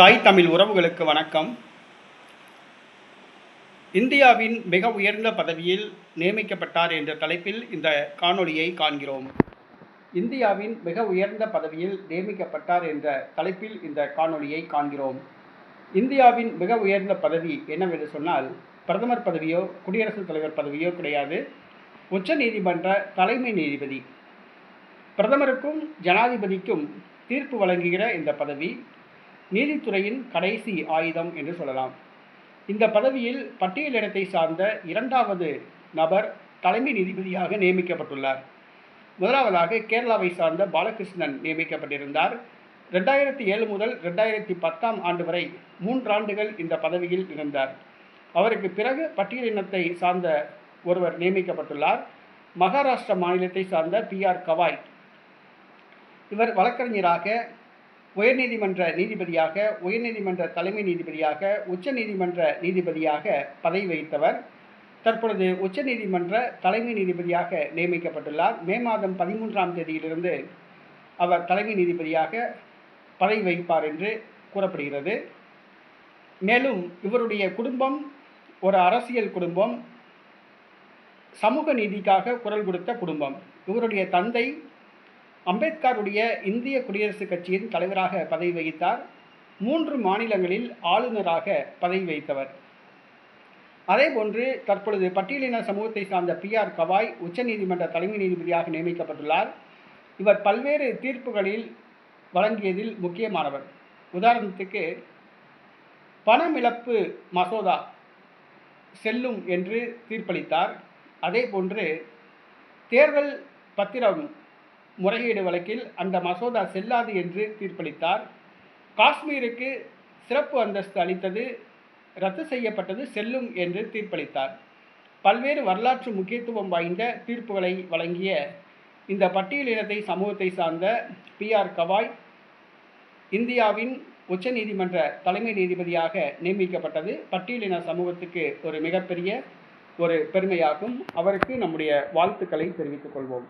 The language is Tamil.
தாய் தமிழ் உறவுகளுக்கு வணக்கம். இந்தியாவின் மிக உயர்ந்த பதவியில் நியமிக்கப்பட்டார் என்ற தலைப்பில் இந்த காணொளியை காண்கிறோம். இந்தியாவின் மிக உயர்ந்த பதவியில் நியமிக்கப்பட்டார் என்ற தலைப்பில் இந்த காணொளியை காண்கிறோம். இந்தியாவின் மிக உயர்ந்த பதவி என்னவென்று சொன்னால் பிரதமர் பதவியோ குடியரசுத் தலைவர் பதவியோ கிடையாது. உச்ச நீதிமன்ற தலைமை நீதிபதி. பிரதமருக்கும் ஜனாதிபதிக்கும் தீர்ப்பு வழங்குகிற இந்த பதவி நீதித்துறையின் கடைசி ஆயுதம் என்று சொல்லலாம். இந்த பதவியில் பட்டியலிடத்தை சார்ந்த இரண்டாவது நபர் தலைமை நீதிபதியாக நியமிக்கப்பட்டுள்ளார். முதலாவதாக கேரளாவை சார்ந்த பாலகிருஷ்ணன் நியமிக்கப்பட்டிருந்தார். ரெண்டாயிரத்தி ஏழு முதல் ரெண்டாயிரத்தி பத்தாம் ஆண்டு வரை மூன்றாண்டுகள் இந்த பதவியில் இருந்தார். அவருக்கு பிறகு பட்டியலினத்தை சார்ந்த ஒருவர் நியமிக்கப்பட்டுள்ளார். மகாராஷ்டிரா மாநிலத்தை சார்ந்த பி ஆர் கவாய். இவர் வழக்கறிஞராக உயர்நீதிமன்ற நீதிபதியாக உயர்நீதிமன்ற தலைமை நீதிபதியாக உச்சநீதிமன்ற நீதிபதியாக பதவி வைத்தவர் தற்பொழுது உச்சநீதிமன்ற தலைமை நீதிபதியாக நியமிக்கப்பட்டுள்ளார். மே மாதம் பதிமூன்றாம் தேதியிலிருந்து அவர் தலைமை நீதிபதியாக பதவி வகிப்பார் என்று கூறப்படுகிறது. மேலும் இவருடைய குடும்பம் ஒரு அரசியல் குடும்பம் சமூக நீதிக்காக குரல் கொடுத்த குடும்பம். இவருடைய தந்தை அம்பேத்கருடைய இந்திய குடியரசுக் கட்சியின் தலைவராக பதவி வகித்தார். மூன்று மாநிலங்களில் ஆளுநராக பதவி வகித்தவர். அதேபோன்று தற்பொழுது பட்டியலின சமூகத்தை சார்ந்த பி ஆர் கவாய் உச்சநீதிமன்ற தலைமை நீதிபதியாக நியமிக்கப்பட்டுள்ளார். இவர் பல்வேறு தீர்ப்புகளில் வழங்கியதில் முக்கியமானவர். உதாரணத்துக்கு பணமிழப்பு மசோதா செல்லும் என்று தீர்ப்பளித்தார். அதே போன்று தேர்தல் பத்திரம் முறையீடு வழக்கில் அந்த மசோதா செல்லாது என்று தீர்ப்பளித்தார். காஷ்மீருக்கு சிறப்பு அந்தஸ்து அளித்தது ரத்து செய்யப்பட்டது செல்லும் என்று தீர்ப்பளித்தார். பல்வேறு வரலாற்று முக்கியத்துவம் வாய்ந்த தீர்ப்புகளை வழங்கிய இந்த பட்டியலினத்தை சமூகத்தை சார்ந்த பி ஆர் கவாய் இந்தியாவின் உச்சநீதிமன்ற தலைமை நீதிபதியாக நியமிக்கப்பட்டது. பட்டியலின சமூகத்துக்கு ஒரு மிகப்பெரிய ஒரு பெருமையாகும். அவருக்கு நம்முடைய வாழ்த்துக்களை தெரிவித்துக் கொள்வோம்.